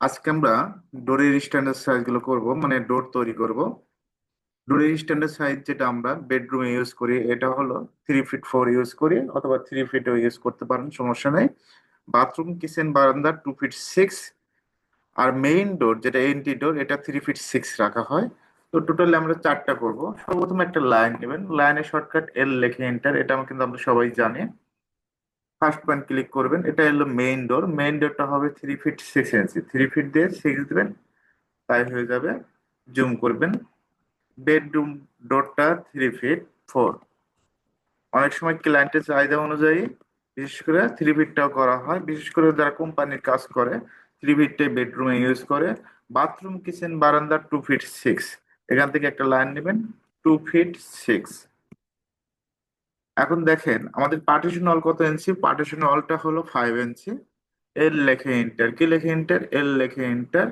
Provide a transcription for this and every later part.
আজকে আমরা ডোরের স্ট্যান্ডার্ড সাইজগুলো করব মানে ডোর তৈরি করব। ডোরের স্ট্যান্ডার্ড সাইজ যেটা আমরা বেডরুমে ইউজ করি, এটা হলো থ্রি ফিট ফোর ইউজ করি, অথবা থ্রি ফিটও ইউজ করতে পারেন, সমস্যা নেই। বাথরুম কিচেন বারান্দা টু ফিট সিক্স আর মেইন ডোর যেটা এন্ট্রি ডোর এটা থ্রি ফিট সিক্স রাখা হয়। তো টোটালি আমরা চারটা করব। সর্বপ্রথম একটা লাইন নেবেন। লাইনের শর্টকাট এল লেখে এন্টার এটা কিন্তু আমরা সবাই জানি। ফার্স্ট পয়েন্ট ক্লিক করবেন, এটা হলো মেইন ডোর মেইন ডোরটা হবে three feet six inch three feet দিয়ে সিক্স দেবেন, তাই হয়ে যাবে জুম করবেন বেডরুম ডোরটা থ্রি ফিট ফোর অনেক সময় ক্লায়েন্টের চাহিদা অনুযায়ী, বিশেষ করে থ্রি ফিটটাও করা হয়, বিশেষ করে যারা কোম্পানির কাজ করে থ্রি ফিটটাই বেডরুমে ইউজ করে বাথরুম কিচেন বারান্দা টু ফিট সিক্স এখান থেকে একটা লাইন নেবেন টু ফিট সিক্স এখন দেখেন, আমাদের পার্টিশন অল কত ইঞ্চি পার্টিশন অলটা হলো ফাইভ ইঞ্চি এল লেখে ইন্টার কি লেখে ইন্টার এল লেখে ইন্টার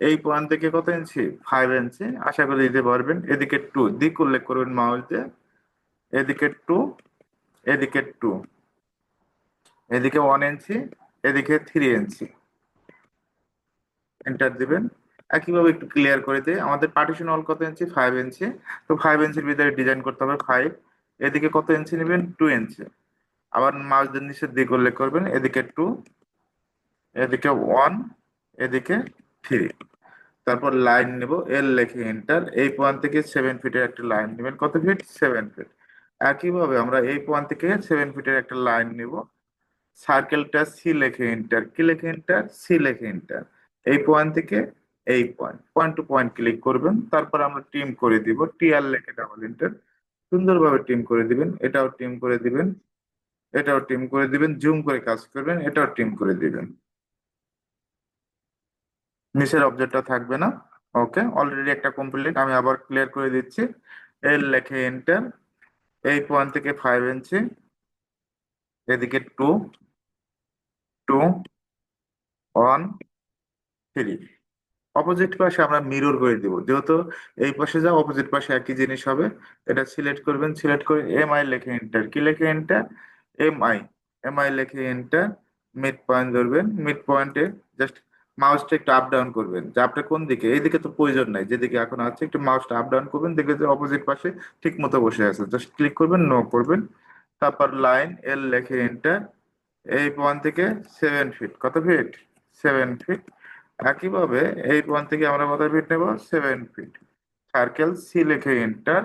এই পয়েন্ট থেকে কত ইঞ্চি ফাইভ ইঞ্চি আশা করি দিতে পারবেন। এদিকে টু দিক উল্লেখ করবেন মাউস দিয়ে এদিকে টু এদিকে টু এদিকে ওয়ান ইঞ্চি এদিকে থ্রি ইঞ্চি এন্টার দিবেন। একইভাবে একটু ক্লিয়ার করে দিই। আমাদের পার্টিশন অল কত ইঞ্চি ফাইভ ইঞ্চি তো ফাইভ ইঞ্চির ভিতরে ডিজাইন করতে হবে ফাইভ এদিকে কত ইঞ্চি নেবেন? টু ইঞ্চি আবার মাউসের নিচে দিক উল্লেখ করবেন, এদিকে টু এদিকে ওয়ান এদিকে থ্রি তারপর লাইন নেব এল লেখে এন্টার এই পয়েন্ট থেকে সেভেন ফিটের একটা লাইন নেবেন। কত ফিট সেভেন ফিট একইভাবে আমরা এই পয়েন্ট থেকে সেভেন ফিটের একটা লাইন নেব। সার্কেলটা সি লেখে এন্টার কি লেখে এন্টার সি লেখে এন্টার এই পয়েন্ট থেকে এই point point to point click করবেন। তারপর আমরা টিম করে দিব। টিআর লেখে ডাবল এন্টার সুন্দরভাবে টিম করে দিবেন, এটাও টিম করে দিবেন, এটাও টিম করে দিবেন জুম করে কাজ করবেন, এটাও টিম করে দিবেন। নিচের অবজেক্টটা থাকবে না ওকে অলরেডি একটা কমপ্লিট আমি আবার ক্লিয়ার করে দিচ্ছি। এল লেখে এন্টার এই পয়েন্ট থেকে ফাইভ ইঞ্চি এদিকে two two one three opposite পাশে আমরা মিরর করে দিব। যেহেতু এই পাশে যা অপোজিট পাশে একই জিনিস হবে। এটা সিলেক্ট করবেন সিলেক্ট করে এম আই লেখে এন্টার কি লেখে enter M I M I লেখে এন্টার মিড পয়েন্ট ধরবেন মিড পয়েন্টে জাস্ট মাউসটা একটু আপ ডাউন করবেন। যে আপনার কোন দিকে? এইদিকে তো প্রয়োজন নাই। যেদিকে এখন আছে, একটু মাউসটা আপ ডাউন করবেন। দেখবে যে অপোজিট পাশে ঠিক মতো বসে আছে। জাস্ট ক্লিক করবেন নো করবেন। তারপর লাইন এল লেখে এন্টার এই পয়েন্ট থেকে সেভেন ফিট কত ফিট সেভেন ফিট একইভাবে এই পয়েন্ট থেকে আমরা কত ফিট নেব? সেভেন ফিট সার্কেল সি লেখে এন্টার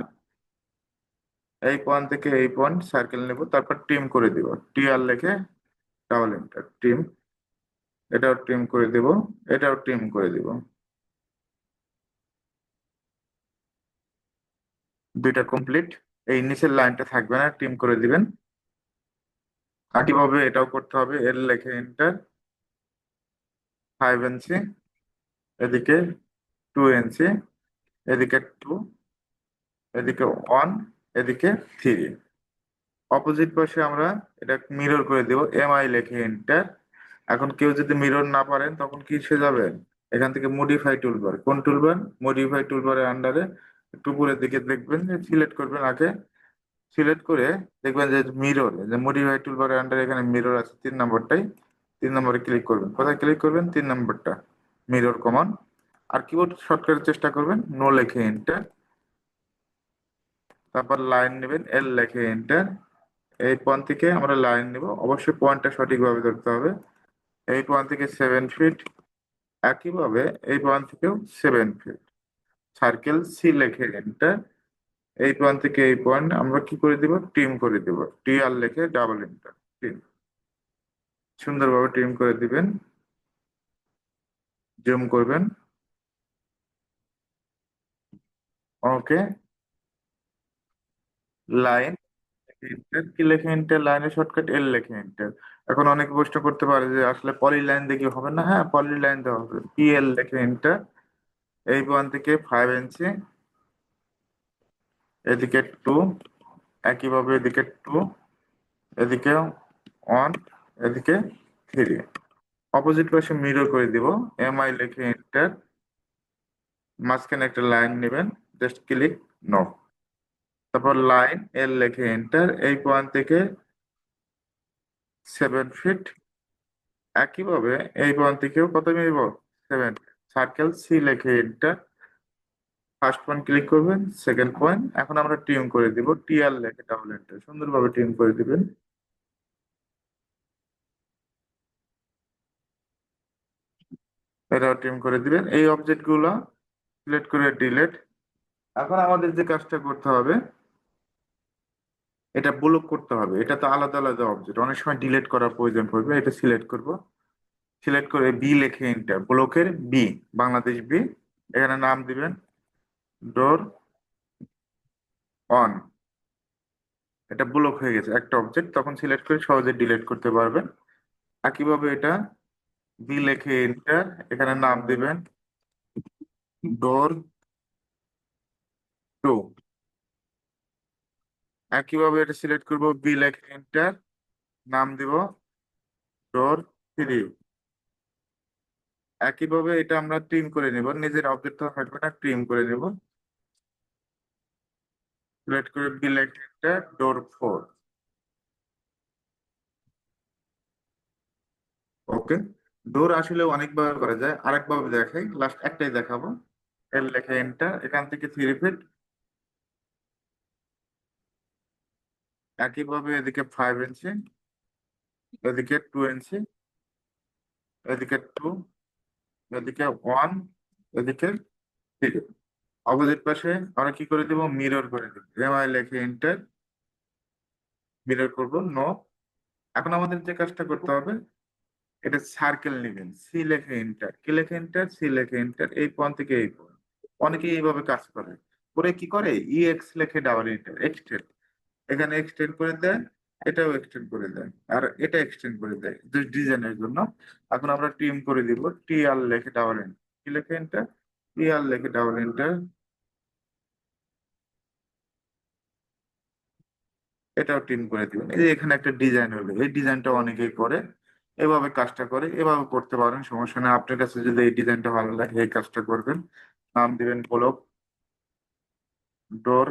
এই পয়েন্ট থেকে এই পয়েন্ট সার্কেল নেব, তারপর টিম করে দিব। টি আর লেখে ডাবল এন্টার টিম এটাও টিম করে দিব, এটাও টিম করে দিব। দুইটা কমপ্লিট এই নিচের লাইনটা থাকবে না টিম করে দিবেন। একইভাবে এটাও করতে হবে এর লেখে এন্টার ফাইভ ইঞ্চি এদিকে টু ইঞ্চি এদিকে টু এদিকে ওয়ান এদিকে থ্রি অপোজিট পাশে আমরা এটা মিরর করে দেব এম আই লেখে এন্টার এখন কেউ যদি মিরর না পারেন, তখন কি সে যাবেন এখান থেকে মডিফাই টুলবার কোন টুলবার মডিফাই টুলবারের আন্ডারে একটু উপরের দিকে দেখবেন যে সিলেক্ট করবেন আগে। সিলেক্ট করে দেখবেন যে মিরর যে মডিফাই টুলবারের আন্ডারে এখানে মিরর আছে, তিন নম্বরটাই তিন নম্বরে ক্লিক করবেন। কোথায় ক্লিক করবেন? তিন নম্বরটা মিরর কমান আর কিবোর্ড শর্টকাটের চেষ্টা করবেন নো লেখে এন্টার তারপর লাইন নেবেন এল লেখে এন্টার এই পয়েন্ট থেকে আমরা লাইন নেব। অবশ্যই পয়েন্টটা সঠিকভাবে ধরতে হবে। এই পয়েন্ট থেকে সেভেন ফিট একইভাবে এই পয়েন্ট থেকেও সেভেন ফিট সার্কেল সি লেখে এন্টার এই পয়েন্ট থেকে এই পয়েন্ট আমরা কি করে দিব? টিম করে দিব। টি আর লেখে ডাবল এন্টার টিম সুন্দরভাবে ট্রিম করে দিবেন। জুম করবেন। ওকে লাইন কি লেখে এন্টার লাইনের শর্টকাট এল লেখে এন্টার এখন অনেক প্রশ্ন করতে পারে যে, আসলে পলি লাইন দেখি হবে? না হ্যাঁ পলি লাইন দেওয়া হবে। পি এল লেখে এন্টার এই পয়েন্ট থেকে ফাইভ ইঞ্চি এদিকে টু একইভাবে এদিকে টু এদিকে ওয়ান এদিকে থ্রি অপোজিট পাশে মিরর করে দিব এম আই লেখে এন্টার মাঝখানে একটা লাইন নেবেন জাস্ট ক্লিক নো তারপর লাইন এল লেখে এন্টার এই পয়েন্ট থেকে সেভেন ফিট একইভাবে এই পয়েন্ট থেকেও কত নিব সেভেন সার্কেল সি লেখে এন্টার ফার্স্ট পয়েন্ট ক্লিক করবেন সেকেন্ড পয়েন্ট এখন আমরা ট্রিম করে দিব টিআর লেখে ডাবল এন্টার সুন্দরভাবে ট্রিম করে দিবেন। এটাও ট্রিম করে দিবেন। এই অবজেক্টগুলো সিলেক্ট করে ডিলেট এখন আমাদের যে কাজটা করতে হবে, এটা ব্লক করতে হবে। এটা তো আলাদা আলাদা অবজেক্ট অনেক সময় ডিলেট করার প্রয়োজন পড়বে। এটা সিলেক্ট করব। সিলেক্ট করে বি লেখে এন্টার ব্লকের বি বাংলাদেশ বি এখানে নাম দিবেন। ডোর অন এটা ব্লক হয়ে গেছে। একটা অবজেক্ট তখন সিলেক্ট করে সহজে ডিলিট করতে পারবেন। একইভাবে এটা বি লেখে এন্টার এখানে নাম দিবেন ডোর টু একইভাবে এটা সিলেক্ট করব? বি লেখে এন্টার নাম দিব ডোর থ্রি একইভাবে এটা আমরা ট্রিম করে নিব। নিজের অবজেক্ট থাকবে না ট্রিম করে নিব। সিলেক্ট করে বি লেখে enter door four okay door আসলে অনেকভাবে করা যায়। আরেকভাবে দেখাই লাস্ট একটাই দেখাবো। এল লেখা এন্টার এখান থেকে থ্রি ফিট একইভাবে এদিকে ফাইভ ইঞ্চি এদিকে টু ইঞ্চি এদিকে টু এদিকে ওয়ান এদিকে থ্রি অপোজিট পাশে আমরা কি করে দিব? মিরর করে দিব। এমআই লেখে এন্টার মিরর করব নো এখন আমাদের যে কাজটা করতে হবে এটা সার্কেল নেবেন সি লেখে এন্টার কি লেখে এন্টার সি লেখে এন্টার এই পয়েন্ট থেকে এই পয়েন্ট অনেকে এইভাবে কাজ করে। করে কি করে? ই এক্স লেখে ডাবল এন্টার এক্সটেন্ড এখানে এক্সটেন্ড করে দেন, এটাও এক্সটেন্ড করে দেন, আর এটা এক্সটেন্ড করে দেয় ডিজাইনের জন্য। এখন আমরা টিম করে দিব টি আর লেখে ডাবল এন্টার কি লেখে এন্টার টি আর লেখে ডাবল এন্টার এটাও টিম করে দিবেন। এই যে এখানে একটা ডিজাইন হলো, এই ডিজাইনটা অনেকেই করে। এভাবে কাজটা করে, এভাবে করতে পারেন, সমস্যা নেই। আপনার কাছে যদি এই ডিজাইনটা ভালো লাগে, এই কাজটা করবেন। নাম দিবেন ব্লক ডোর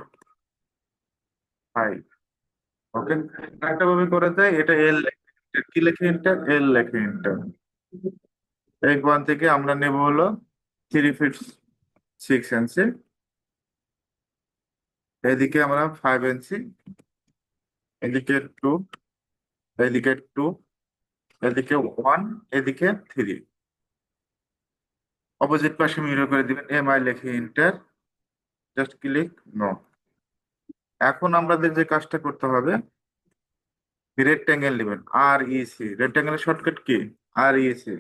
ফাইভ। ওকে? একটা ভাবে করা যায় এটা এল কি লেখে এন্টার এল লেখে এন্টার এই ওয়ান থেকে আমরা নেব হলো থ্রি ফিট সিক্স ইঞ্চি এদিকে আমরা ফাইভ ইঞ্চি এদিকে টু এদিকে টু এদিকে ওয়ান এদিকে থ্রি অপোজিট পাশে মিরর করে দিবেন এম আই লেখে ইন্টার জাস্ট ক্লিক নো এখন আমাদের যে কাজটা করতে হবে রেক্ট্যাঙ্গেল নেবেন আর ইসি রেক্ট্যাঙ্গেলের শর্টকাট কি? আর ইসি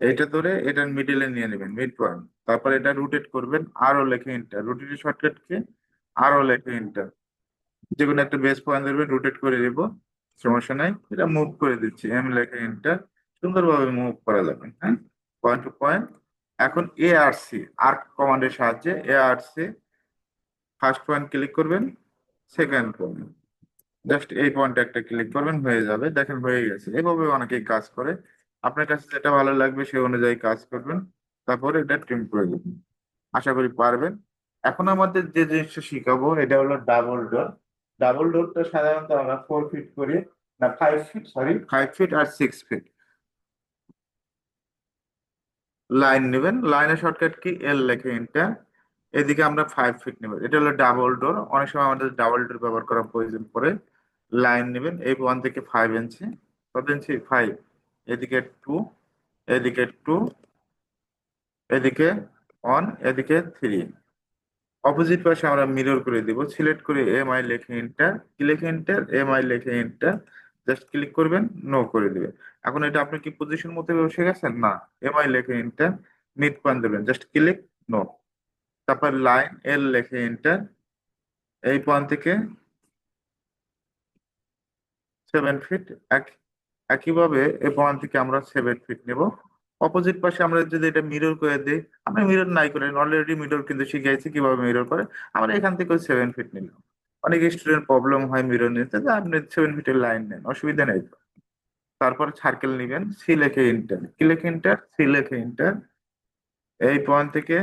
এটা ধরে এটার মিডিলে নিয়ে নেবেন মিড পয়েন্ট তারপর এটা রোটেট করবেন আরও লেখে এন্টার রোটেটের শর্টকাট কি? আরও লেখে এন্টার যে কোনো একটা বেস পয়েন্ট ধরবেন রোটেট করে দিব সমস্যা নাই। এটা মুভ করে দিচ্ছি। এম লেখে এন্টার সুন্দরভাবে মুভ করা যাবে হ্যাঁ? পয়েন্ট টু পয়েন্ট এখন এ আর সি আর্ক কমান্ডের সাহায্যে A R C first point click করবেন সেকেন্ড পয়েন্ট জাস্ট এই পয়েন্টে একটা ক্লিক করবেন, হয়ে যাবে। দেখেন হয়ে গেছে। এভাবে অনেকেই কাজ করে। আপনার কাছে যেটা ভালো লাগবে, সেই অনুযায়ী কাজ করবেন। তারপরে এটা ট্রিম করে দেবেন। আশা করি পারবেন। এখন আমাদের যে জিনিসটা শিখাবো, এটা হলো ডাবল ডোর ডাবল ডোরটা সাধারণত আমরা ফোর ফিট করি, না five feet sorry five feet আর সিক্স ফিট লাইন নেবেন লাইনের শর্টকাট কি? এল লেখে এটা এদিকে আমরা ফাইভ ফিট নেবেন এটা হলো ডাবল ডোর অনেক সময় আমাদের ডাবল ডোর ব্যবহার করার প্রয়োজন পড়ে। লাইন নেবেন, এই ওয়ান থেকে ফাইভ ইঞ্চি কত ইঞ্চি ফাইভ এদিকে টু এদিকে টু এদিকে ওয়ান এদিকে থ্রি অপোজিট পাশে আমরা মিরর করে দিব, সিলেক্ট করে এম আই লেখে এন্টার কি লেখে এন্টার এম আই লেখে এন্টার জাস্ট ক্লিক করবেন নো করে দিবেন। এখন এটা আপনি কি পজিশন মতো বসে গেছেন? না এম আই লেখে এন্টার মিড পয়েন্ট দেবেন জাস্ট ক্লিক নো তারপর লাইন এল লেখে এন্টার এই পয়েন্ট থেকে সেভেন ফিট এক একইভাবে এই পয়েন্ট থেকে আমরা সেভেন ফিট নেব। অপোজিট পাশে আমরা যদি এটা মিরর করে দিই, আমরা মিরর নাই করে অলরেডি মিরর কিন্তু শিখাইছি কীভাবে মিরর করে, আমরা এখান থেকে সেভেন ফিট নিলাম। অনেক স্টুডেন্ট প্রবলেম হয় মিরর নিতে আপনি সেভেন ফিটের লাইন নেন, অসুবিধা নেই তো। তারপর সার্কেল নেবেন সি লেখে ইন্টার কি লেখে ইন্টার সি লেখে ইন্টার এই পয়েন্ট থেকে,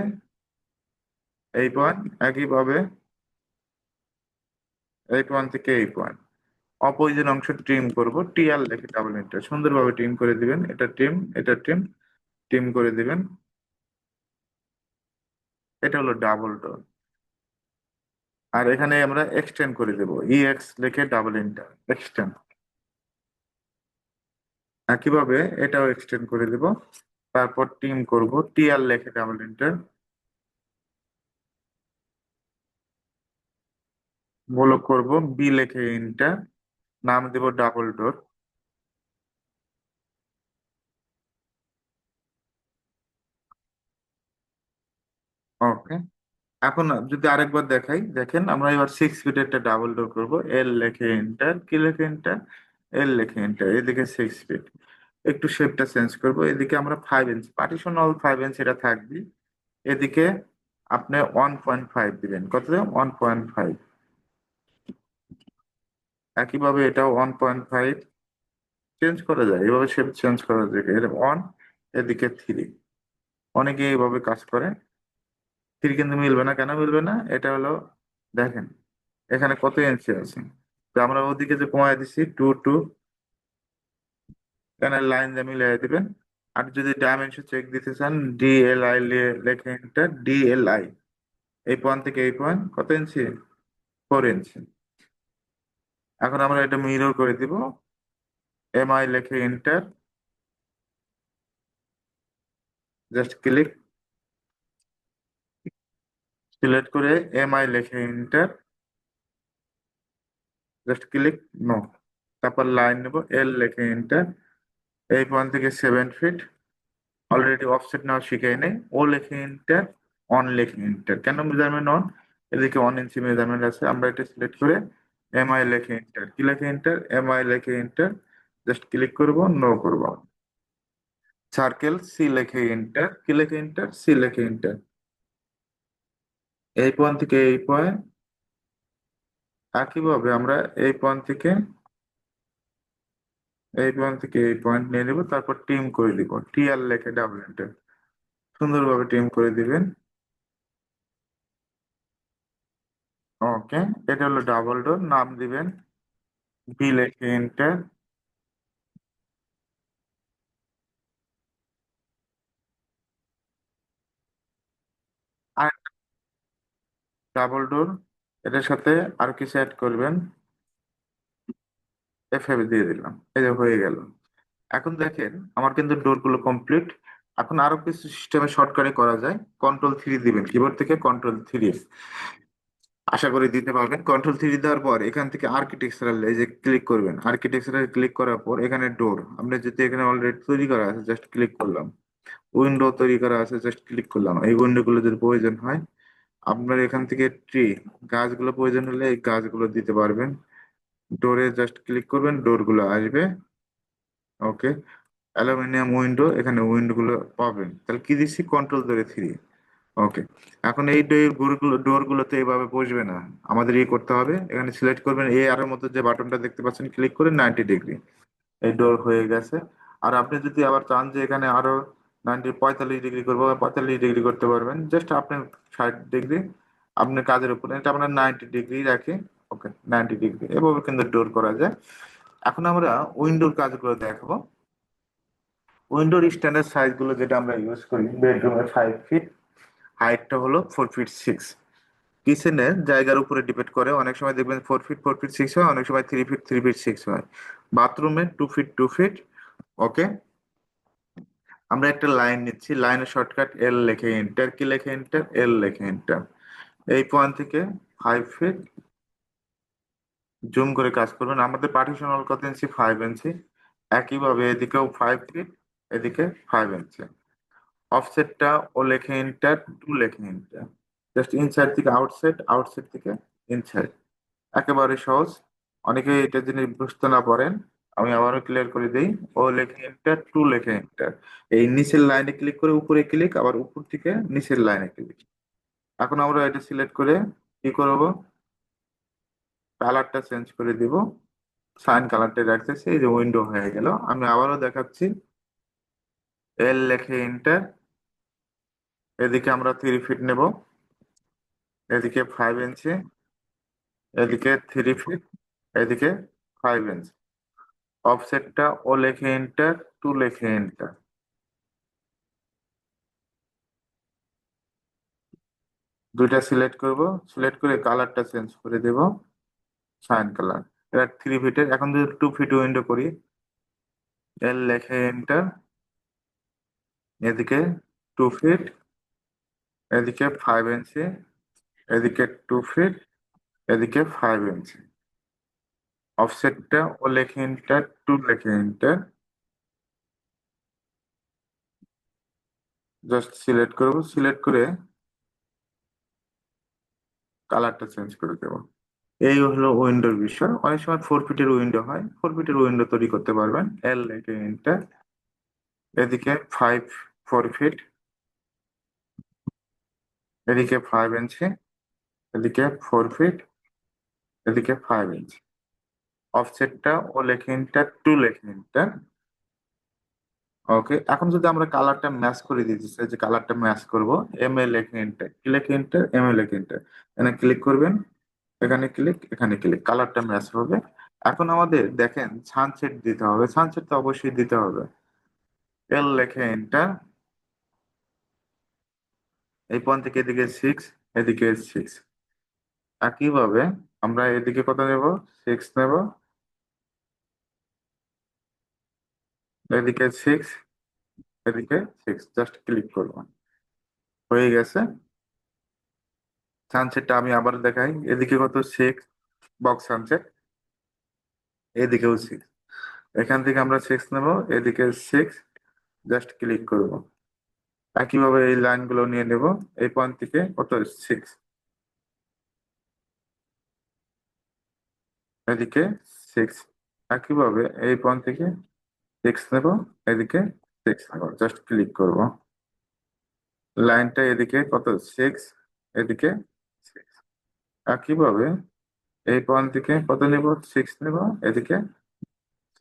এই পয়েন্ট একইভাবে, এই পয়েন্ট থেকে এই পয়েন্ট অপোজিট অংশ ট্রিম করব টিআর লেখে ডাবল ইন্টার সুন্দরভাবে ট্রিম করে দিবেন, এটা ট্রিম এটা ট্রিম ট্রিম করে দিবেন। এটা হলো ডাবল ডোর আর এখানে আমরা এক্সটেন্ড করে দেবো। ই এক্স লিখে ডাবল ইন্টার এক্সটেন্ড একইভাবে এটাও এক্সটেন্ড করে দেব। তারপর টিম করব টি আর লিখে ডাবল ইন্টার ব্লক করব বি লিখে ইন্টার নাম দেব ডাবল ডোর ওকে এখন যদি আরেকবার দেখাই, দেখেন আমরা এবার সিক্স ফিট একটা ডাবল ডোর করব। এল লেখে এন্টার কি লেখে এন্টার এল লেখে এন্টার এদিকে সিক্স ফিট একটু শেপটা চেঞ্জ করব। এদিকে আমরা five inch partition all five inch এটা থাকবে। এদিকে আপনি ওয়ান পয়েন্ট ফাইভ দিবেন। কত ওয়ান পয়েন্ট ফাইভ একইভাবে এটা ওয়ান পয়েন্ট ফাইভ চেঞ্জ করা যায়। এভাবে শেপ চেঞ্জ করা যায়। এর ওয়ান এদিকে থ্রি অনেকে এইভাবে কাজ করে। থ্রি কিন্তু মিলবে না। কেন মিলবে না? এটা হলো, দেখেন, এখানে কত ইঞ্চি আছে। তো আমরা ওদিকে যে কমায় দিচ্ছি টু টু এখানে লাইন দিয়ে মিলিয়ে দিবেন? আর যদি ডাইমেনশন চেক দিতে চান ডিএলআই লেখে এন্টার ডিএলআই এই পয়েন্ট থেকে এই পয়েন্ট কত ইঞ্চি ফোর ইঞ্চি এখন আমরা এটা মিরর করে দিব। এমআই লেখে এন্টার জাস্ট ক্লিক সিলেক্ট করে এমআই লেখে এন্টার জাস্ট ক্লিক নো তারপর লাইন নেব এল লেখে এন্টার এই পয়েন্ট থেকে সেভেন ফিট অলরেডি অফসেট নেওয়া শিখাই নেই ও লেখে ইন্টার অন লেখে ইন্টার কেন মেজারমেন্ট অন এদিকে ওয়ান ইঞ্চি মেজারমেন্ট আছে, আমরা এটা সিলেক্ট করে এমআই লেখে ইন্টার কি লেখে এন্টার এমআই লেখে ইন্টার জাস্ট ক্লিক করব নো করব। সার্কেল সি লেখে ইন্টার কি লেখে এন্টার সি লেখে এন্টার এই পয়েন্ট থেকে এই পয়েন্ট একইভাবে আমরা এই পয়েন্ট থেকে এই পয়েন্ট থেকে এই পয়েন্ট নিয়ে নেব, তারপর টিম করে দিব। টি আর লেখে ডাবল এন্টার সুন্দরভাবে টিম করে দিবেন। ওকে এটা হলো ডাবল ডোর নাম দিবেন। বি লেখে এন্টার আর ডাবল ডোর, এটার সাথে আর কিছু অ্যাড করবেন। এফ দিয়ে দিলাম, এই যে হয়ে গেল। এখন দেখেন, আমার কিন্তু ডোরগুলো কমপ্লিট এখন আরও কিছু সিস্টেমে শর্টকাটে করা যায়। কন্ট্রোল থ্রি দিবেন কিবোর্ড থেকে কন্ট্রোল থ্রি আশা করি দিতে পারবেন। কন্ট্রোল থ্রি দেওয়ার পর এখান থেকে আর্কিটেকচারাল এই যে ক্লিক করবেন আর্কিটেকচারাল ক্লিক করার পর এখানে ডোর আমরা যদি এখানে অলরেডি তৈরি করা আছে জাস্ট ক্লিক করলাম। উইন্ডো তৈরি করা আছে জাস্ট ক্লিক করলাম। এই উইন্ডো গুলো যদি প্রয়োজন হয় আপনার এখান থেকে ট্রি গাছগুলো প্রয়োজন হলে এই গাছগুলো দিতে পারবেন। ডোরে জাস্ট ক্লিক করবেন ডোরগুলো আসবে। ওকে অ্যালুমিনিয়াম উইন্ডো এখানে উইন্ডো গুলো পাবেন। তাহলে কি দিচ্ছি? কন্ট্রোল ধরে থ্রি ওকে এখন এই ডোরগুলো ডোর গুলোতে এইভাবে বসবে না। আমাদের ইয়ে করতে হবে। এখানে সিলেক্ট করবেন এ আর মতো যে বাটনটা দেখতে পাচ্ছেন ক্লিক করে নাইনটি ডিগ্রি এই ডোর হয়ে গেছে। আর আপনি যদি আবার চান যে এখানে আরও নাইনটি পঁয়তাল্লিশ ডিগ্রি করব, পঁয়তাল্লিশ ডিগ্রি করতে পারবেন। জাস্ট আপনি ষাট ডিগ্রি আপনার কাজের উপর, এটা আমরা নাইনটি ডিগ্রি রাখি। ওকে নাইনটি ডিগ্রি এভাবে কিন্তু ডোর করা যায়। এখন আমরা উইন্ডোর কাজগুলো দেখাবো। উইন্ডোর স্ট্যান্ডার্ড সাইজগুলো যেটা আমরা ইউজ করি বেডরুমে ফাইভ ফিট হাইটটা হলো ফোর ফিট সিক্স কিচেনের জায়গার উপরে ডিপেন্ড করে, অনেক সময় দেখবেন four feet four feet six হয়, অনেক সময় three feet three feet six হয়। বাথরুমে two feet two feet okay আমরা একটা লাইন নিচ্ছি, লাইনের শর্টকাট এল লেখে এন্টার কি লেখে এন্টার এল লেখে এন্টার এই পয়েন্ট থেকে ফাইভ ফিট জুম করে কাজ করবেন। আমাদের পার্টিশন হল কত ইঞ্চি ফাইভ ইঞ্চি একইভাবে এদিকেও ফাইভ ফিট এদিকে ফাইভ ইঞ্চি অফসেটটা ও লেখে এন্টার টু লেখে এন্টার জাস্ট ইনসাইড থেকে আউটসাইড আউটসাইড থেকে ইনসাইড একেবারে সহজ। অনেকে এটা জিনিস বুঝতে না পারেন। আমি আবারও ক্লিয়ার করে দিই। ও লেখে এন্টার টু লেখে এন্টার এই নিচের লাইনে ক্লিক করে উপরে ক্লিক আবার উপর থেকে নিচের লাইনে ক্লিক এখন আমরা এটা সিলেক্ট করে কি করব? কালারটা চেঞ্জ করে দিব। সাইন কালারটা রাখতেছি, এই যে উইন্ডো হয়ে গেল। আমি আবারও দেখাচ্ছি। এল লেখে এন্টার এদিকে আমরা থ্রি ফিট নেব। এদিকে ফাইভ ইঞ্চি এদিকে থ্রি ফিট এদিকে ফাইভ ইঞ্চি অফসেটটা ও লেখে এন্টার টু লেখে এন্টার দুইটা সিলেক্ট করব সিলেক্ট করে কালারটা চেঞ্জ করে দেব সাইন কালার এটা থ্রি ফিটের এখন যদি টু ফিট উইন্ডো করি এল লেখে এন্টার এদিকে টু ফিট এদিকে ফাইভ ইঞ্চি এদিকে টু ফিট এদিকে ফাইভ ইঞ্চি অফসেটটা ও লেখে এন্টার টু লেখে এন্টার জাস্ট সিলেক্ট করব সিলেক্ট করে কালারটা চেঞ্জ করে দেবো। এই হলো উইন্ডোর বিষয়। অনেক সময় ফোর ফিটের উইন্ডো হয়। ফোর ফিটের উইন্ডো তৈরি করতে পারবেন। এল লেখে এন্টার এদিকে ফাইভ ফোর ফিট এদিকে ফাইভ ইঞ্চি এদিকে ফোর ফিট এদিকে ফাইভ ইঞ্চি অফসেটটা ও লেখে এন্টার টু লেখে এন্টার ওকে, এখন যদি আমরা কালারটা ম্যাচ করে দিতে চাই যে কালারটা ম্যাচ করব, এম এ লেখে এন্টার কি লেখে এন্টার এম এ লেখে এন্টার এখানে ক্লিক করবেন, এখানে ক্লিক এখানে ক্লিক, কালারটা ম্যাচ হবে। এখন আমাদের দেখেন, সানসেট দিতে হবে, সানসেট তো অবশ্যই দিতে হবে। এল লেখে এন্টার এই পয়েন্ট থেকে এদিকে সিক্স এদিকে সিক্স একইভাবে আমরা এদিকে কত নেব? সিক্স নেব। এদিকে সিক্স এদিকে সিক্স জাস্ট ক্লিক করব হয়ে গেছে। সানসেটটা আমি আবার দেখাই। এদিকে কত? সিক্স বক্স সানসেট এদিকেও সিক্স এখান থেকে আমরা সিক্স নেব। এদিকে সিক্স জাস্ট ক্লিক করব। একইভাবে এই লাইনগুলো নিয়ে নেব। এই পয়েন্ট থেকে কত? সিক্স এদিকে সিক্স একইভাবে এই পয়েন্ট থেকে সিক্স নেব, এদিকে সিক্স নেব জাস্ট ক্লিক করব। লাইনটা এদিকে কত? সিক্স এদিকে সিক্স একইভাবে এই পয়েন্ট থেকে কত নেব? সিক্স নেব, এদিকে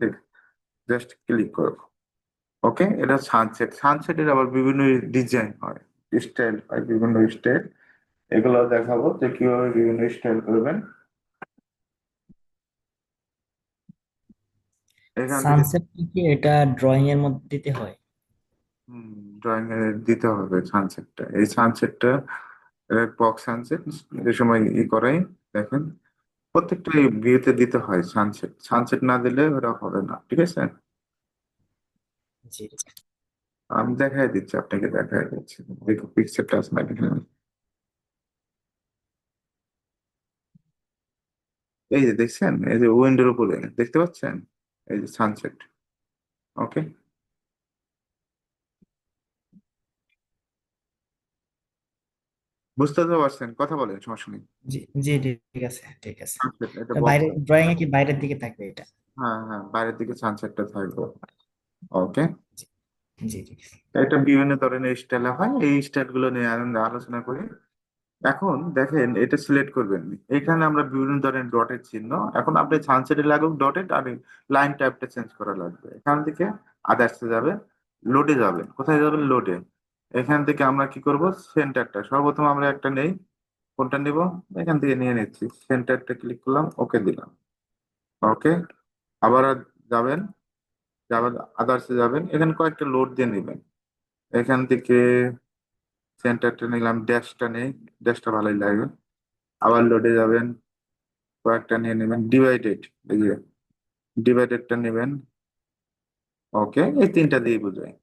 সিক্স জাস্ট ক্লিক করব। ওকে এটা সানসেট সানসেটের আবার বিভিন্ন ডিজাইন হয় স্টাইল হয়, বিভিন্ন স্টাইল এগুলো দেখাবো যে কীভাবে বিভিন্ন স্টাইল করবেন। এখান থেকে সানসেট কি এটা ড্রয়িং এর মধ্যে দিতে হয়। ড্রয়িং এ দিতে হবে সানসেটটা এই সানসেটটা বক্স সানসেট সময় ই করাই দেখেন প্রত্যেকটা বিয়েতে দিতে হয় সানসেট সানসেট না দিলে ওটা হবে না ঠিক আছে? জি। আমি দেখাই দিচ্ছি আপনাকে দেখাই দিচ্ছি। দেখো পিকচারটা আছে না এখানে? এই যে দেখছেন এই যে উইন্ডোর উপরে দেখতে পাচ্ছেন? এই যে সানসেট ওকে বুঝতে তো পারছেন কথা বলেন সমস্যা নেই জি জি ঠিক আছে ঠিক আছে। বাইরে ড্রয়িং এ কি বাইরের দিকে থাকবে এটা? হ্যাঁ হ্যাঁ বাইরের দিকে সানসেটটা থাকবে ওকে জি জি এটা বিভিন্ন ধরনের স্টাইল হয় এই স্টাইলগুলো নিয়ে আমরা আলোচনা করি। এখন দেখেন, এটা সিলেক্ট করবেন। এখানে আমরা বিভিন্ন ধরনের ডটের চিহ্ন। এখন আপনি সানসেটে লাগুক ডটেড আর লাইন টাইপটা চেঞ্জ করা লাগবে। এখান থেকে আদার্সে যাবে লোডে যাবেন। কোথায় যাবেন? লোডে এখান থেকে আমরা কি করব? সেন্টারটা সর্বপ্রথম আমরা একটা নেই। কোনটা নিব? এখান থেকে নিয়ে নিচ্ছি। সেন্টারটা ক্লিক করলাম ওকে দিলাম। ওকে আবার যাবেন যাবেন আদার্সে যাবেন। এখানে কয়েকটা লোড দিয়ে নেবেন। এখান থেকে সেন্টারটা নিলাম ড্যাশটা নেই ড্যাশটা ভালোই লাগবে। আবার লোডে যাবেন, কয়েকটা নিয়ে নেবেন ডিভাইডেড যে ডিভাইডেডটা নেবেন। ওকে এই তিনটা দিয়ে বোঝায়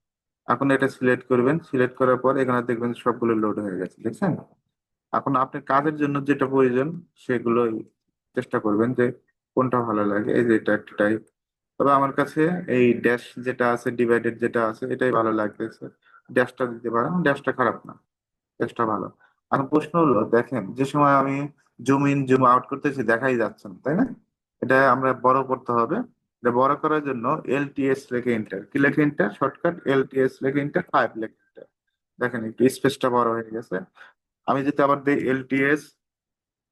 এখন এটা সিলেক্ট করবেন সিলেক্ট করার পর এখানে দেখবেন সবগুলো লোড হয়ে গেছে, দেখছেন? এখন আপনার কাজের জন্য যেটা প্রয়োজন সেগুলো চেষ্টা করবেন যে কোনটা ভালো লাগে। এই যে এটা একটা টাইপ তবে আমার কাছে এই ড্যাশ যেটা আছে ডিভাইডেড যেটা আছে, এটাই ভালো লাগতেছে। ড্যাশটা দিতে পারেন ড্যাশটা খারাপ না। ড্যাশটা ভালো। এখন প্রশ্ন হলো, দেখেন, যে সময় আমি জুম ইন জুম আউট করতেছি, দেখাই যাচ্ছে না, তাই না? এটা আমরা বড় করতে হবে। এটা বড় করার জন্য এলটিএস লেখে এন্টার কি লেখে এন্টার শর্টকাট এলটিএস লেখে এন্টার ফাইভ লেখে এন্টার দেখেন, একটু স্পেসটা বড় হয়ে গেছে। আমি যদি আবার দিই এলটিএস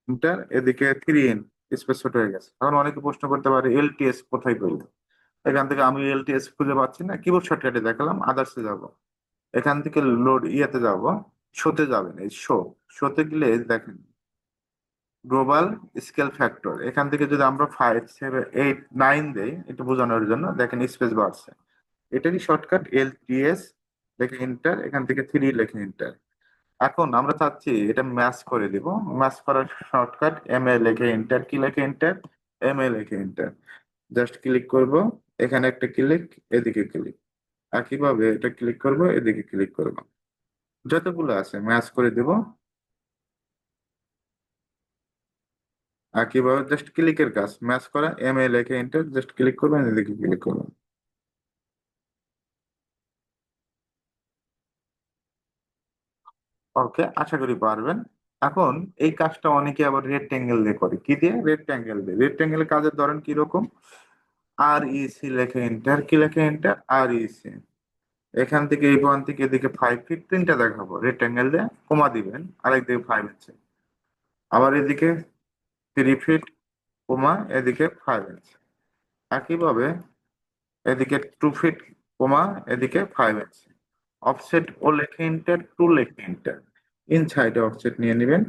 এন্টার এদিকে থ্রি ইন স্পেস ছোট হয়ে গেছে। এখন অনেকে প্রশ্ন করতে পারে এলটিএস কোথায় করব এখান থেকে আমি এলটিএস খুঁজে পাচ্ছি না। কিবোর্ড শর্টকাটে দেখালাম আদার্সে যাব। এখান থেকে লোড ইয়েতে যাব। শোতে যাবেন, এই শো, শোতে গেলে দেখেন, গ্লোবাল স্কেল ফ্যাক্টর, এখান থেকে যদি আমরা ফাইভ সেভেন এইট নাইন দেই, এটা বোঝানোর জন্য, দেখেন স্পেস বাড়ছে। এটারই শর্টকাট? এল এলটিএস লেখে এন্টার এখান থেকে থ্রি লেখে এন্টার এখন আমরা চাচ্ছি এটা ম্যাচ করে দিব, ম্যাচ করার শর্টকাট এম এ লিখে এন্টার কি লেখে এন্টার এম এ লেখে এন্টার জাস্ট ক্লিক করব, এখানে একটা ক্লিক এদিকে ক্লিক একইভাবে এটা ক্লিক করব, এদিকে ক্লিক করব। যতগুলো আছে ম্যাচ করে দেব। একইভাবে জাস্ট ক্লিকের কাজ। ম্যাচ করা এম এ লিখে এন্টার জাস্ট ক্লিক করবেন, এদিকে ক্লিক করবেন। ওকে আশা করি পারবেন। এখন এই কাজটা অনেকে আবার রেক্টেঙ্গেল দিয়ে করে। কি দিয়ে? রেক্টেঙ্গেল দিয়ে। রেক্টেঙ্গেল কাজের ধরন কীরকম? আর ইসি লেখে এন্টার কি লেখে এন্টার আর ইসি এখান থেকে এই পয়েন্ট থেকে এদিকে ফাইভ ফিট তিনটা দেখাবো। রেক্টেঙ্গেল দিয়ে কমা দিবেন, আরেক দিকে ফাইভ ইঞ্চি আবার এদিকে থ্রি ফিট কমা, এদিকে ফাইভ ইঞ্চি একইভাবে এদিকে টু ফিট কমা, এদিকে ফাইভ ইঞ্চি অফসেট ও লেখে এন্টার টু লেখে এন্টার ইনসাইডে অফসেট নিয়ে নেবেন।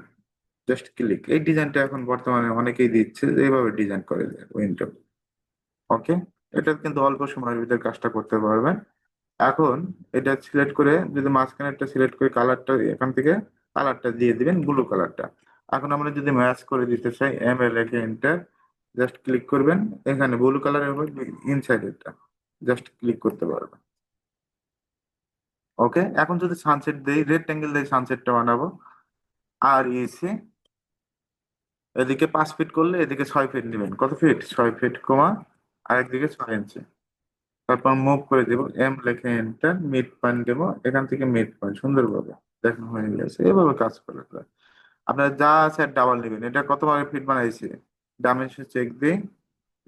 জাস্ট ক্লিক এই ডিজাইনটা এখন বর্তমানে অনেকেই দিচ্ছে এইভাবে ডিজাইন করে দেয় উইন্ডো ওকে এটা কিন্তু অল্প সময়ের ভিতরে কাজটা করতে পারবেন। এখন এটা সিলেক্ট করে যদি মাঝখানেরটা সিলেক্ট করে কালারটা এখান থেকে কালারটা দিয়ে দিবেন ব্লু কালারটা এখন আমরা যদি ম্যাচ করে দিতে চাই এম এ লেখে এন্টার জাস্ট ক্লিক করবেন। এখানে ব্লু কালারের উপর ইনসাইড এটা জাস্ট ক্লিক করতে পারবেন। ওকে এখন যদি সানসেট দেই রেক্টেঙ্গেল দিয়ে সানসেটটা বানাবো। আর ইসি এদিকে পাঁচ ফিট করলে এদিকে ছয় ফিট নেবেন। কত ফিট ছয় ফিট কমা আর একদিকে ছয় ইঞ্চি তারপর মুভ করে দেবো এম লেখে এন্টার মিড পয়েন্ট দেবো, এখান থেকে মিড পয়েন্ট সুন্দরভাবে দেখানো হয়ে গেছে, এভাবে কাজ করে আপনার যা আছে ডাবল নেবেন। এটা কত ফিট বানাইছি? ডাইমেনশন চেক দিই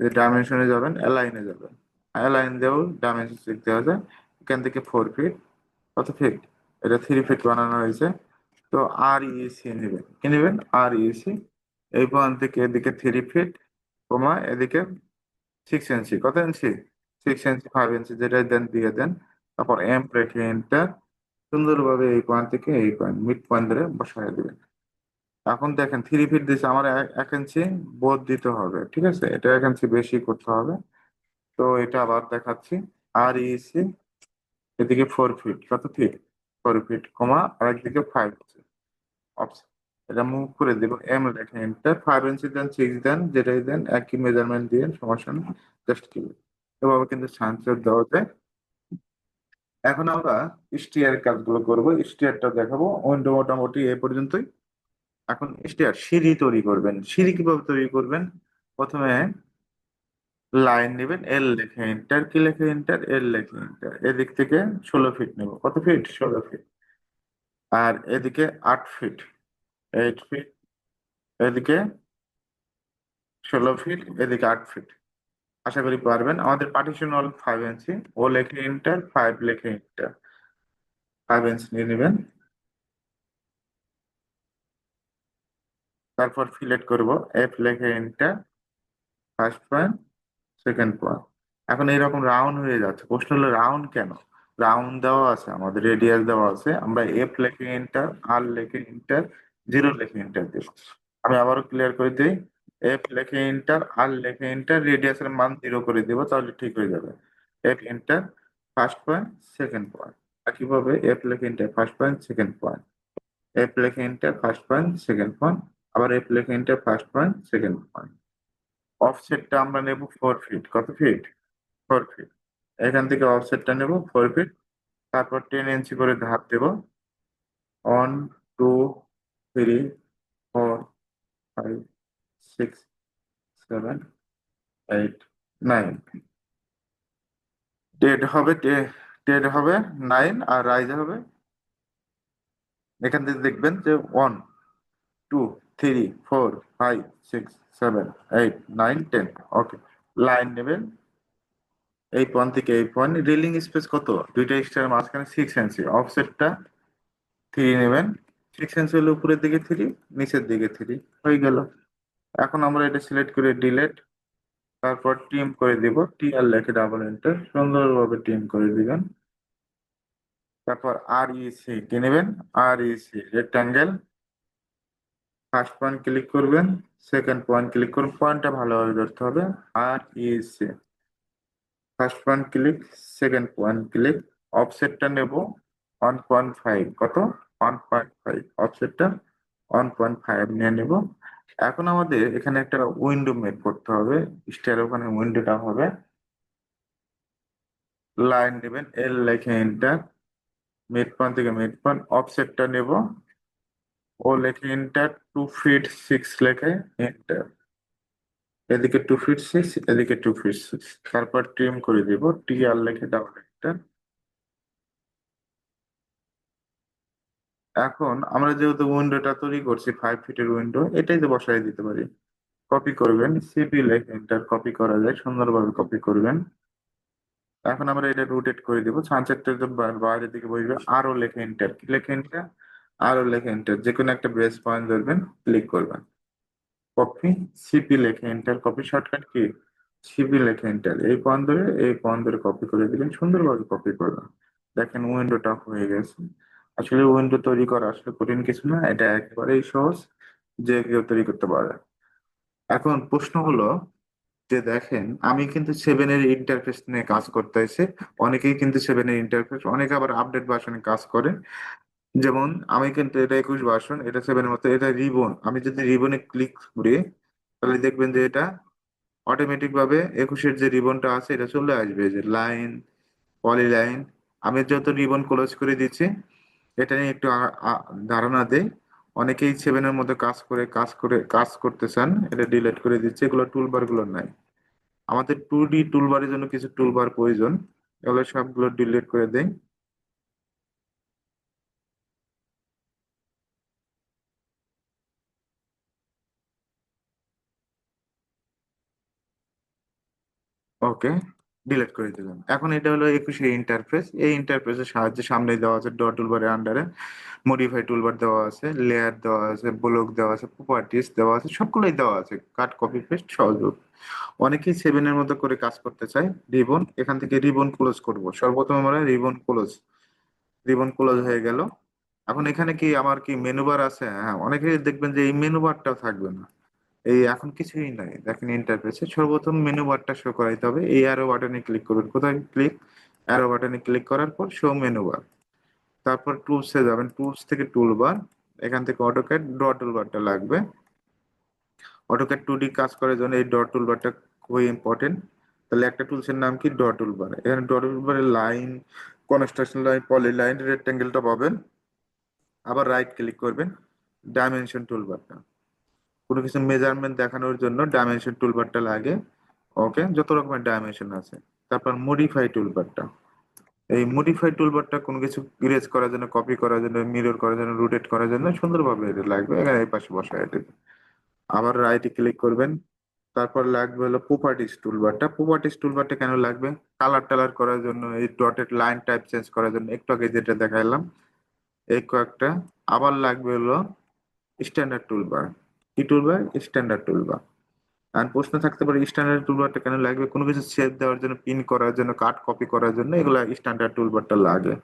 ডাইমেনশনে যাবেন অ্যালাইনে যাবেন। অ্যালাইন দিয়েও ডাইমেনশন চেক দেওয়া যায়, এখান থেকে ফোর ফিট কত ফিট এটা থ্রি ফিট বানানো হয়েছে। তো আর ইসি নেবেন। কি নেবেন? আর ইসি এই পয়েন্ট থেকে এদিকে থ্রি ফিট কমা এদিকে সিক্স ইঞ্চি কত ইঞ্চি সিক্স ইঞ্চি ফাইভ ইঞ্চি যেটা দেন দিয়ে দেন তারপর এম রেখে এন্টার সুন্দরভাবে এই পয়েন্ট থেকে এই পয়েন্ট মিড পয়েন্ট ধরে বসায় দেবেন। এখন দেখেন থ্রি ফিট দিচ্ছে আমার এক- ইঞ্চি বোধ দিতে হবে, ঠিক আছে? এটা এক ইঞ্চি বেশি করতে হবে। তো এটা আবার দেখাচ্ছি। আর ইসি এদিকে ফোর ফিট কত ফিট ফোর ফিট কমা আর একদিকে ফাইভ অপশন এটা মুভ করে দেবো। এম লেখা এন্টার ফাইভ ইঞ্চি দেন সিক্স দেন যেটাই দেন একই মেজারমেন্ট দিয়ে সমস্যা জাস্ট কি এভাবে কিন্তু সানসেট দেওয়া যায় এখন আমরা স্টিয়ার কাজগুলো করব। স্টিয়ারটা দেখাবো। উইন্ডো মোটামুটি এ পর্যন্তই। এখন স্টিয়ার সিঁড়ি তৈরি করবেন। সিঁড়ি কীভাবে তৈরি করবেন? প্রথমে লাইন নেবেন এল লেখে এন্টার কি লেখে এন্টার এল লেখে এন্টার এদিক থেকে ষোলো ফিট নেব। কত ফিট ষোলো ফিট আর এদিকে আট ফিট এইট ফিট এদিকে ষোলো ফিট এদিকে আট ফিট আশা করি পারবেন। আমাদের পার্টিশন হল ফাইভ ইঞ্চি ও লেখে ইন্টার ফাইভ লেখে ইন্টার ফাইভ ইঞ্চি নিয়ে নেবেন। তারপর সিলেক্ট করব। এফ লেখে enter first point second point এখন এইরকম রাউন্ড হয়ে যাচ্ছে। প্রশ্ন হলো রাউন্ড কেন? রাউন্ড দেওয়া আছে, আমাদের রেডিয়াস দেওয়া আছে। আমরা এফ লেখে ইন্টার আর লেখে ইন্টার জিরো লেখে ইন্টার দেব আমি আবারও ক্লিয়ার করে দিই। এফ লেখে ইন্টার আর লেখে ইন্টার রেডিয়াসের মান জিরো করে দেবো, তাহলে ঠিক হয়ে যাবে। F enter first point second point একইভাবে এফ লেখে enter first point second point F লেখে enter first point second point আবার এফ লেখে enter first point second point অফসেটটা আমরা নেব ফোর ফিট কত ফিট ফোর ফিট এখান থেকে অফসেটটা নেব ফোর ফিট তারপর টেন ইঞ্চি করে ধাপ দেব। One two three four five six seven eight nine ten হবে টেড হবে নাইন আর রাইজ হবে। এখান থেকে দেখবেন যে one two three four five six seven eight nine ten okay line নেবেন। এই পয়েন্ট থেকে এই পয়েন্ট রিলিং স্পেস কত? দুইটা এক্সট্রা মাঝখানে সিক্স ইঞ্চি অফসেটটা থ্রি নেবেন। সিক্স ইঞ্চি হলে উপরের দিকে থ্রি নিচের দিকে থ্রি হয়ে গেল। এখন আমরা এটা সিলেক্ট করে ডিলেট তারপর টিম করে দিব টি আর লেখে ডাবল এন্টার সুন্দরভাবে টিম করে দিবেন। তারপর আর ইসি কি নেবেন আর ইসি রেক্টাঙ্গেল ফার্স্ট পয়েন্ট ক্লিক করবেন সেকেন্ড পয়েন্ট ক্লিক করুন পয়েন্টটা ভালোভাবে ধরতে হবে R E C first point click second point click অফসেটটা নেব ওয়ান পয়েন্ট ফাইভ কত? ওয়ান পয়েন্ট ফাইভ অফসেটটা ওয়ান পয়েন্ট ফাইভ নিয়ে নেব। এখন আমাদের এখানে একটা উইন্ডো মেক করতে হবে। স্টার ওখানে উইন্ডোটা হবে। লাইন নেবেন এল লেখে এন্টার মিড পয়েন্ট থেকে মিড পয়েন্ট অফসেটটা নেব। ও লেখে এন্টার টু ফিট সিক্স লেখে এন্টার এদিকে টু ফিট সিক্স এদিকে টু ফিট সিক্স তারপর ট্রিম করে দিব টি আর লেখে ডাবল এন্টার এখন আমরা যেহেতু উইন্ডোটা তৈরি করছি ফাইভ ফিটের উইন্ডো এটাই তো বসাই দিতে পারি। কপি করবেন সিপি লেখে এন্টার কপি করা যায়, সুন্দরভাবে কপি করবেন। এখন আমরা এটা রোটেট করে দিব সানসেটটা বাইরের দিকে বসবে আরও লেখে এন্টার কি লেখে এন্টার আরও লেখে এন্টার যে কোনো একটা বেস পয়েন্ট ধরবেন ক্লিক করবেন। কপি সিপি লেখে এন্টার কপি শর্টকাট কি? সিপি লেখে এন্টার এই পয়েন্ট ধরে, এই পয়েন্ট ধরে কপি করে দিবেন সুন্দরভাবে কপি করবেন। দেখেন উইন্ডো উইন্ডোটা হয়ে গেছে। আসলে উইন্ডো তৈরি করা আসলে কঠিন কিছু না, এটা একবারেই সহজ যে কেউ তৈরি করতে পারে। এখন প্রশ্ন হলো যে দেখেন, আমি কিন্তু সেভেন এর ইন্টারফেস নিয়ে কাজ করতেছি, অনেকেই কিন্তু সেভেন এর ইন্টারফেস অনেকে আবার আপডেট ভার্সনে কাজ করে। যেমন আমি কিন্তু এটা একুশ ভার্সন এটা সেভেন মতো, এটা রিবন আমি যদি রিবনে ক্লিক করি, তাহলে দেখবেন যে এটা অটোমেটিক ভাবে একুশের যে রিবনটা আছে, এটা চলে আসবে, যে লাইন পলি লাইন আমি যত রিবন ক্লোজ করে দিচ্ছি এটা নিয়ে একটু ধারণা দেই। অনেকেই সেভেনের মধ্যে কাজ করে কাজ করে, কাজ করতে চান, এটা ডিলেট করে দিচ্ছে, এগুলো টুলবারগুলো নাই। আমাদের টু ডি টুলবারের জন্য কিছু টুলবার প্রয়োজন, এগুলো সবগুলো ডিলেট করে দেই। ওকে ডিলিট করে দিলাম এখন এটা হলো একুশে ইন্টারফেস এই ইন্টারফেসের সাহায্যে সামনে দেওয়া আছে ডট টুলবারের আন্ডারে মডিফাই টুলবার দেওয়া আছে লেয়ার দেওয়া আছে ব্লক দেওয়া আছে প্রপার্টিস দেওয়া আছে, সবগুলোই দেওয়া আছে। কাট কপি পেস্ট সহযোগ অনেকেই সেভেনের মতো করে কাজ করতে চায়। রিবন এখান থেকে রিবন ক্লোজ করব। সর্বপ্রথম আমরা রিবন ক্লোজ রিবন ক্লোজ হয়ে গেল। এখন এখানে কি, আমার কি মেনু বার আছে? হ্যাঁ অনেকেই দেখবেন যে এই মেনু বারটাও থাকবে না। এই এখন কিছুই নাই। দেখেন ইন্টারফেসে সর্বপ্রথম মেনু বারটা শো করাইতে হবে। এই অ্যারো বাটনে ক্লিক করবেন কোথায় ক্লিক অ্যারো বাটনে ক্লিক করার পর শো মেনু বার তারপর টুলসে যাবেন। টুলস থেকে টুল বার এখান থেকে অটোক্যাড ডট টুলবারটা লাগবে। অটোক্যাড টু ডি কাজ করার জন্য এই ডট টুলবারটা খুবই ইম্পর্টেন্ট তাহলে একটা টুলসের নাম কি? ডট টুলবার এখানে ডট টুলবারে লাইন কনস্ট্রাকশন লাইন পলি লাইন রেক্টেঙ্গেলটা পাবেন। আবার রাইট ক্লিক করবেন। ডাইমেনশন টুলবারটা কোনো কিছু মেজারমেন্ট দেখানোর জন্য ডাইমেনশন টুলবারটা লাগে। ওকে যত রকমের ডাইমেনশন আছে। তারপর মডিফাই টুলবারটা এই মডিফাই টুলবারটা কোনো কিছু ইরেজ করার জন্য কপি করার জন্য মিরর করার জন্য রোটেট করার জন্য সুন্দরভাবে এটা লাগবে। এখানে এই পাশে বসায় দেবে। আবার রাইটে ক্লিক করবেন। তারপর লাগবে হলো প্রপার্টিস টুলবারটা প্রপার্টিস টুলবারটা কেন লাগবে? কালার টালার করার জন্য, এই ডটেড লাইন টাইপ চেঞ্জ করার জন্য একটু আগে যেটা দেখাইলাম এই কয়েকটা আবার লাগবে হলো স্ট্যান্ডার্ড টুলবার কি টুলবার স্ট্যান্ডার্ড টুলবার আর প্রশ্ন থাকতে পারে স্ট্যান্ডার্ড টুলবারটা কেন লাগবে? কোনো কিছু সেভ দেওয়ার জন্য পিন করার জন্য কাট কপি করার জন্য এগুলা স্ট্যান্ডার্ড টুলবারটা লাগে।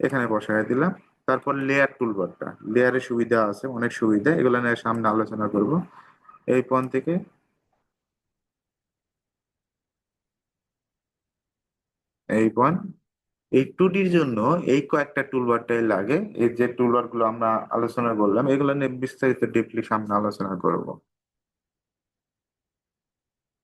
এখানে বসায় দিলাম। তারপর লেয়ার টুলবারটা লেয়ারের সুবিধা আছে, অনেক সুবিধা। এগুলো নিয়ে সামনে আলোচনা করব। এই পন থেকে এই পয়েন্ট এই টুডির জন্য এই কয়েকটা টুলবারটাই লাগে। এই যে টুলবারগুলো আমরা আলোচনা করলাম, এগুলো নিয়ে বিস্তারিত ডিপলি সামনে আলোচনা করব।